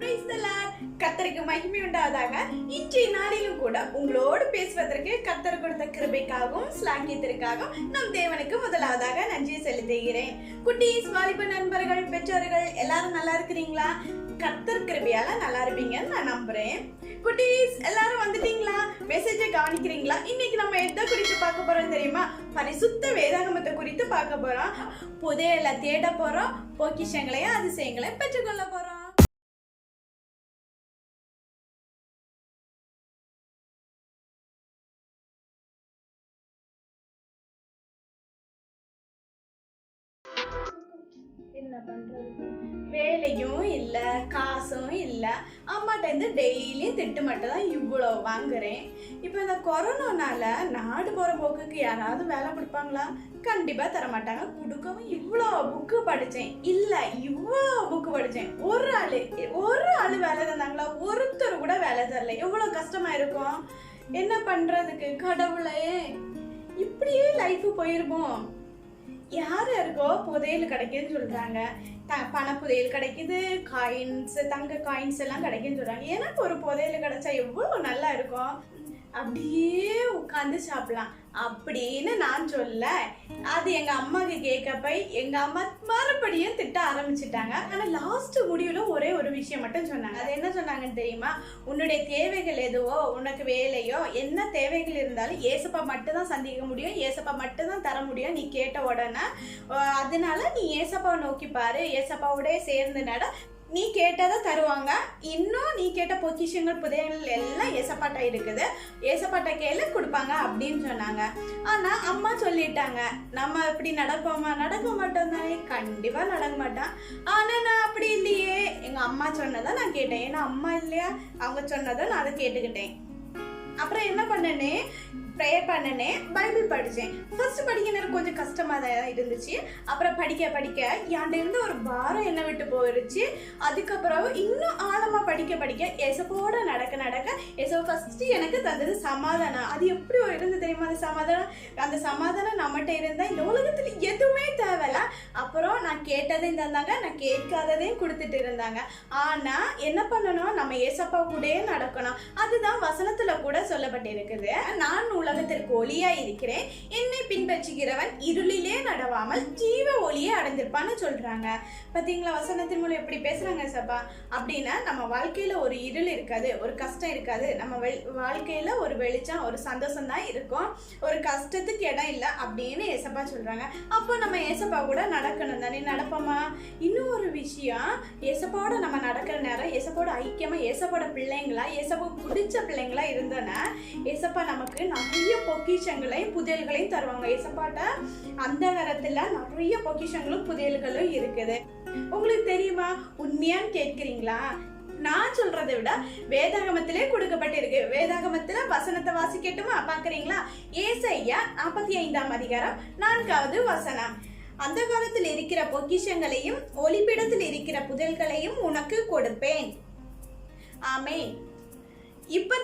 கத்தருக்கு கர்த்தருக்கு மகிமை உண்டாதாக இன்றைய நாளிலும் கூட உங்களோடு பேசுவதற்கு கர்த்தர் கொடுத்த கிருபைக்காகவும் ஸ்லாக்கியத்திற்காகவும் நம் தேவனுக்கு முதலாவதாக நன்றி செலுத்துகிறேன். குட்டீஸ் வாலிப நண்பர்கள் பெற்றோர்கள் எல்லாரும் நல்லா இருக்கிறீங்களா? கர்த்தர் கிருபையால நல்லா இருப்பீங்கன்னு நான் நம்புறேன். குட்டீஸ் எல்லாரும் வந்துட்டீங்களா? மெசேஜை கவனிக்கிறீங்களா? இன்னைக்கு நம்ம எதை குறித்து பார்க்க போறோம் தெரியுமா? பரிசுத்த வேதாகமத்தை குறித்து பார்க்க போறோம். புதையல தேட போறோம். பொக்கிஷங்களையும் அதிசயங்களையும் பெற்றுக்கொள்ள போறோம். என்ன பண்ணுறது வேலையும் இல்லை காசும் இல்லை. அம்மாட்ட இருந்து டெய்லியும் திட்டு மட்டும் தான் இவ்வளோ வாங்குறேன். இப்போ இந்த கொரோனானால நாடு போகிற போக்குக்கு யாராவது வேலை கொடுப்பாங்களா? கண்டிப்பாக தர மாட்டாங்க கொடுக்கவும் இவ்வளோ புக்கு படித்தேன் இல்லை இவ்வளோ புக்கு படித்தேன் ஒரு ஆளு ஒரு ஆள் வேலை தந்தாங்களா? ஒருத்தர் கூட வேலை தரல. எவ்வளோ கஷ்டமாக இருக்கும்? என்ன பண்றதுக்கு? கடவுளே. இப்படியே லைஃப் போயிருப்போம். யார் யாருக்கோ புதையல் கிடைக்குதுன்னு சொல்றாங்க. த பண புதையல் கிடைக்குது காயின்ஸ் தங்க காயின்ஸ் எல்லாம் கிடைக்குன்னு சொல்றாங்க. எனக்கு ஒரு புதையல் கிடைச்சா எவ்வளோ நல்லா இருக்கும்? அப்படியே உட்காந்து சாப்பிடலாம். அப்படின்னு நான் சொல்ல அது எங்க அம்மாக்கு கேட்கப்ப எங்க அம்மா மறுபடியும் திட்ட ஆரம்பிச்சிட்டாங்க. ஆனா லாஸ்ட் முடிவுல ஒரே ஒரு விஷயம் மட்டும் சொன்னாங்க. அது என்ன சொன்னாங்கன்னு தெரியுமா? உன்னுடைய தேவைகள் எதுவோ உனக்கு வேலையோ என்ன தேவைகள் இருந்தாலும் ஏசப்பா மட்டும் தான் சந்திக்க முடியும் ஏசப்பா மட்டும் தான் தர முடியும் நீ கேட்ட உடனே அதனால நீ ஏசப்பாவை நோக்கி பாரு ஏசப்பாவோடய சேர்ந்து நட நீ கேட்டதை தருவாங்க. இன்னும் நீ கேட்ட பொக்கிஷங்கள் புதையங்கள் எல்லாம் ஏசப்பாட்டா இருக்குது. ஏசப்பாட்டை கேளு கொடுப்பாங்க அப்படின்னு சொன்னாங்க. ஆனால் அம்மா சொல்லிட்டாங்க நம்ம இப்படி நடப்போமா? நடக்க மாட்டோம் தானே கண்டிப்பாக நடக்க மாட்டான். ஆனால் நான் அப்படி இல்லையே. எங்கள் அம்மா சொன்னதை நான் கேட்டேன். ஏன்னா அம்மா இல்லையா? அவங்க சொன்னதை நான் அதை கேட்டுக்கிட்டேன். அப்புறம் என்ன பண்ணனே? ப்ரேயர் பண்ணனே? பைபிள் படித்தேன் ஃபர்ஸ்ட் படிக்க எனக்கு கொஞ்சம் கஷ்டமாக தான் இருந்துச்சு. அப்புறம் படிக்க படிக்க என்கிட்ட ஒரு பாரம் என்ன விட்டு போயிருச்சு. அதுக்கப்புறம் இன்னும் ஆழமாக படிக்க படிக்க எசப்போட நடக்க நடக்க எசோ ஃபஸ்ட்டு எனக்கு தந்தது சமாதானம். அது எப்படி ஒரு இருந்து தெரியுமா? அந்த சமாதானம்? அந்த சமாதானம் நம்மகிட்ட இருந்தால் இந்த உலகத்தில் நான் கேட்டதையும் தந்தாங்க நான் கேட்காததையும் கொடுத்துட்டு இருந்தாங்க. ஆனால் என்ன பண்ணணும்? நம்ம ஏசப்பா கூடயே நடக்கணும். அதுதான் வசனத்தில் கூட சொல்லப்பட்டிருக்குது. நான் உலக உங்களுக்கு ஒளியா இருக்கிறேன். என்னை பின்பற்றுகிறவன் இருளிலே நடவாமல் ஜீவ ஒளியை அடைந்திருப்பான்னு சொல்றாங்க. பாத்தீங்களா வசனத்தின் மூலம் எப்படி பேசுறாங்க சப்பா அப்படின்னா நம்ம வாழ்க்கையில ஒரு இருள் இருக்காது ஒரு கஷ்டம் இருக்காது. நம்ம வெள்- வாழ்க்கையில ஒரு வெளிச்சம் ஒரு சந்தோஷம் தான் இருக்கும். ஒரு கஷ்டத்துக்கு இடம் இல்லை அப்படின்னு ஏசப்பா சொல்றாங்க. அப்போ நம்ம ஏசப்பா கூட நடக்கணும் தானே நடப்போமா? இன்னும் ஒரு விஷயம் ஏசப்பாவோட நம்ம நடக்கிற நேரம் ஏசப்போட ஐக்கியமா ஏசப்போட பிள்ளைங்களா ஏசப்பா பிடிச்ச பிள்ளைங்களா இருந்தோன்னா ஏசப்பா நமக்கு நிறைய பொக்கிஷங்களையும் புதையல்களையும் தருவாங்க. ஏசப்பாட்ட அந்த காலத்தில் நிறைய பொக்கிஷங்களும் புதையல்களும் இருக்குது. உங்களுக்கு தெரியுமா? உண்மையான்னு கேட்கிறீங்களா? நான் சொல்றதை விட வேதாகமத்திலே கொடுக்கப்பட்டிருக்கு. வேதாகமத்துல வசனத்தை வாசிக்கட்டுமா? பாக்குறீங்களா ஏசையா நாற்பத்தி ஐந்தாம் அதிகாரம் நான்காவது வசனம். அந்த காலத்தில் இருக்கிற பொக்கிஷங்களையும் ஒளிப்பிடத்தில் இருக்கிற புதல்களையும் உனக்கு கொடுப்பேன். ஆமேன்.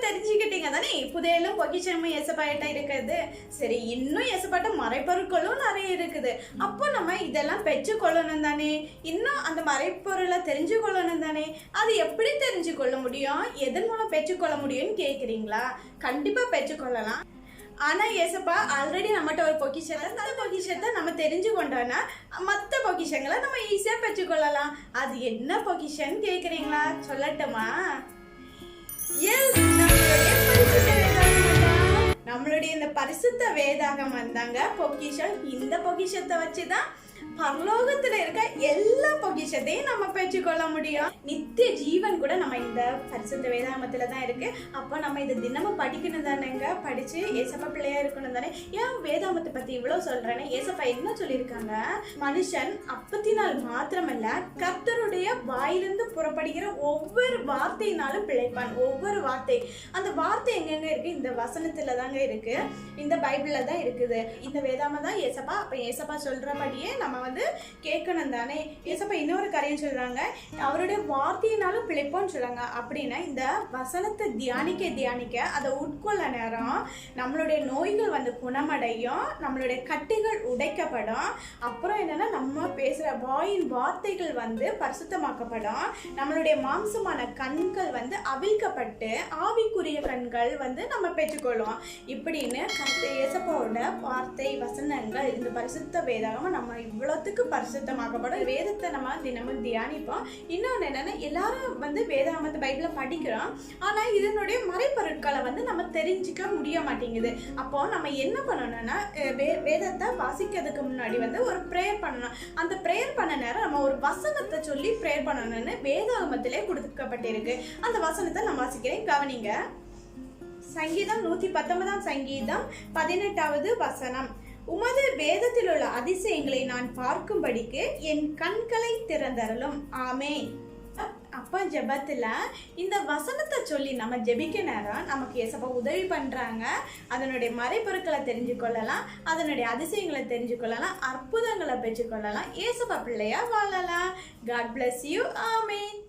தெரிஞ்சுக்கிட்டீங்க தானே புதையலும் பொக்கிஷமும் எசப்பாயிட்ட இருக்குது. சரி இன்னும் எசப்பாட்ட மறைப்பொருட்களும் நிறைய இருக்குது. அப்போ நம்ம இதெல்லாம் பெற்றுக்கொள்ளணும் தானே இன்னும் அந்த மறைப்பொருளை தெரிஞ்சு கொள்ளணும் தானே அது எப்படி தெரிஞ்சு கொள்ள முடியும்? எதன் மூலம் பெற்றுக்கொள்ள முடியும்னு கேட்குறீங்களா கண்டிப்பாக பெற்றுக்கொள்ளலாம். ஆனால் ஏசப்பா ஆல்ரெடி நம்மகிட்ட ஒரு பொக்கிஷன் அந்த பொக்கிஷத்தை நம்ம தெரிஞ்சு கொண்டோன்னா மற்ற பொக்கிஷங்களை நம்ம ஈஸியாக பெற்றுக்கொள்ளலாம். அது என்ன பொக்கிஷன் கேட்குறீங்களா சொல்லட்டுமா? நம்மளுடைய நம்மளுடைய இந்த பரிசுத்த வேதாகம் வந்தாங்க பொக்கிஷம். இந்த பொக்கிஷத்தை வச்சுதான் பரலோகத்துல இருக்க எல்லா பொக்கிஷத்தையும் நம்ம பெற்றுக்கொள்ள முடியும். நித்திய ஜீவன் கூட நம்ம இந்த பரிசுத்த வேதாமத்துல தான் இருக்கு. அப்போ நம்ம இதை தினமும் படிக்கணும் தானேங்க? படிச்சு ஏசப்பா பிள்ளையா இருக்கணும் தானே? ஏன் வேதாமத்தை பத்தி இவ்வளவு சொல்றேன்னு ஏசப்பா என்ன சொல்லியிருக்காங்க? மனுஷன் அப்பத்தி நாள் மாத்திரமல்ல கர்த்தருடைய வாயிலிருந்து புறப்படுகிற ஒவ்வொரு வார்த்தையினாலும் பிழைப்பான். ஒவ்வொரு வார்த்தை. அந்த வார்த்தை எங்கெங்க இருக்கு? இந்த வசனத்துல தாங்க இருக்கு. இந்த பைபிள்ல தான் இருக்குது. இந்த வேதாம தான் ஏசப்பா. அப்ப ஏசப்பா சொல்றபடியே நம்ம நான் வந்து கேட்கணும் தானே? ஏசப்பா இன்னொரு காரியம் சொல்கிறாங்க அவருடைய வார்த்தையினாலும் பிழைப்போம்னு சொல்கிறாங்க அப்படின்னா இந்த வசனத்தை தியானிக்க தியானிக்க அதை உட்கொள்ள நேரம் நம்மளுடைய நோய்கள் வந்து குணமடையும் நம்மளுடைய கட்டிகள் உடைக்கப்படும். அப்புறம் என்னென்னா நம்ம பேசுகிற வாயின் வார்த்தைகள் வந்து பரிசுத்தமாக்கப்படும். நம்மளுடைய மாம்சமான கண்கள் வந்து அவிழ்க்கப்பட்டு ஆவிக்குரிய கண்கள் வந்து நம்ம பெற்றுக்கொள்வோம் இப்படின்னு கர்த்த இயேசப்பாவோட வார்த்தை வசனங்கள் இந்த பரிசுத்த வேதாகம நம்ம இவ்வளோ இவ்வளோத்துக்கு பரிசுத்தமாக்கப்படும். வேதத்தை நம்ம தினமும் தியானிப்போம். இன்னொன்று என்னன்னா எல்லாரும் வந்து வேதாகமத்தை பைபிளை படிக்கிறோம். ஆனால் இதனுடைய மறைப்பொருட்களை வந்து நம்ம தெரிஞ்சுக்க முடிய மாட்டேங்குது. அப்போ நம்ம என்ன பண்ணணும்னா வே வேதத்தை வாசிக்கிறதுக்கு முன்னாடி வந்து ஒரு ப்ரேயர் பண்ணணும். அந்த ப்ரேயர் பண்ண நேரம் நம்ம ஒரு வசனத்தை சொல்லி ப்ரேயர் பண்ணணும்னு வேதாகமத்திலே கொடுக்கப்பட்டிருக்கு. அந்த வசனத்தை நான் வாசிக்கிறேன். கவனிங்க. சங்கீதம் நூத்தி பத்தொன்பதாம் சங்கீதம் பதினெட்டாவது வசனம். உமது வேதத்தில் உள்ள அதிசயங்களை நான் பார்க்கும்படிக்கு என் கண்களை திறந்தரலும் ஆமே அப்பா ஜெபத்தில் இந்த வசனத்தை சொல்லி நம்ம ஜெபிக்க நேரம் நமக்கு ஏசப்பா உதவி பண்ணுறாங்க அதனுடைய மறைப்பொருட்களை தெரிஞ்சுக்கொள்ளலாம் அதனுடைய அதிசயங்களை தெரிஞ்சுக்கொள்ளலாம் அற்புதங்களை பெற்றுக்கொள்ளலாம் ஏசப்பா பிள்ளையா வாழலாம். God bless you amen.